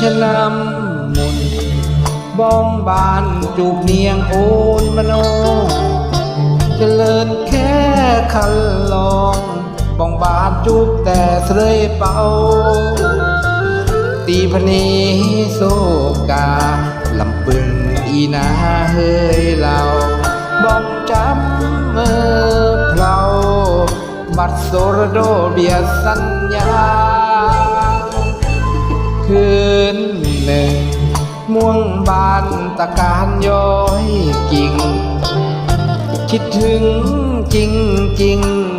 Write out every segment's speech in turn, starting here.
ำมุนบ้องบานจูบเนียงโอนมโนเจริญแค่คันลองบ้องบานจูบแต่เสยเป่า ตีพนีโซกาลำปึงอีนาเฮยเราบ้อกจำเมื่อเพลาบัดโซรโดเบียสัญญา คืนหนึ่ง ม่วงบานตะการย้อยกิ่ง คิดถึงจริงจริง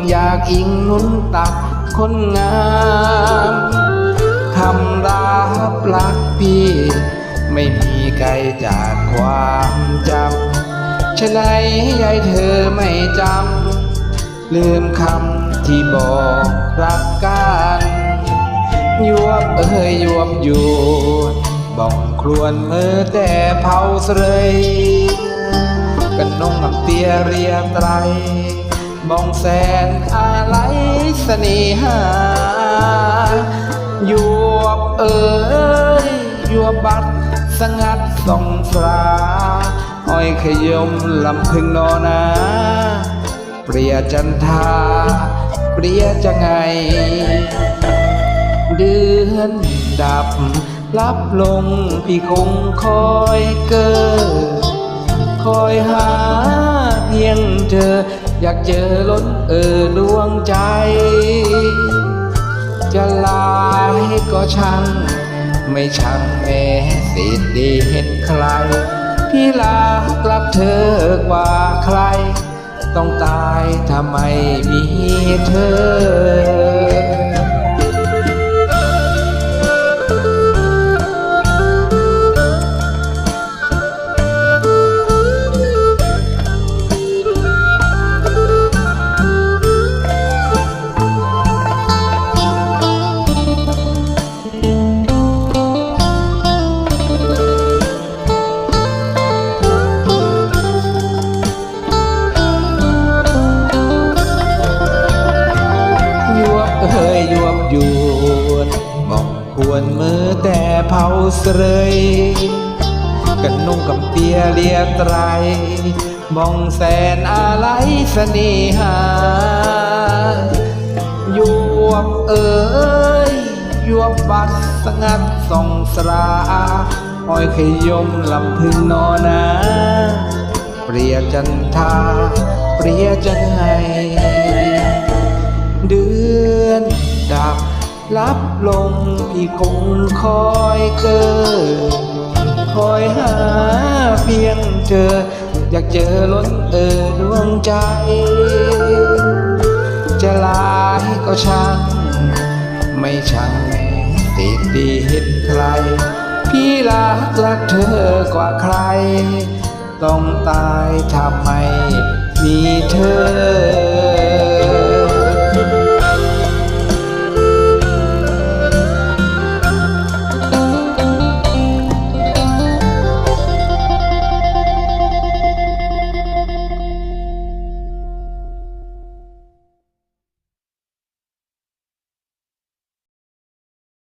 อยากอิงนุนตักคนงามคำรับรักพี่ ไม่มีไกลจากความจำฉะไหนยายเธอไม่จำลืมคำที่บอกรักกัน ยวบเอ้ยยวบอยู่บ้องครวนมือแต่เผาเสยกันนงนำเตียเรียไตรมองแสนอะไรเสน่หายวบเอ๋ยยวบบัดสงัดสองสราอ้อยขยมลำพึงนอนาเปรียจันทาเปรียจะไง เดือนดับลับลงพี่คงคอยเกิดคอยหาเพียงเธอ อยากเจอล้นเออดวงใจ จะลายก็ช่างไม่ช่างแม้สิดีเห็นใครพี่ลากลับเธอกว่าใคร ต้องตายถ้าไม่มีเธอ ยวบหยวดมองควรมือแต่เผาเสยกันนุ่งกำเปียเลียไตรมองแสนอะไรเสน่หายวบเอ้ยยวบบัดสงัดส่องสราอ้อยขยมลำพึงนอนาเปรียจันทาเปรียจังไงเดือน บลับลงพี่คงคอยเกิดคอยหาเพียงเธออยากเจอล้นเออดวงใจ จะลายก็ช่าง ไม่ช่างแม้ติดดีเห็นใคร พี่รักรักเธอกว่าใคร ต้องตายทำไมมีเธอ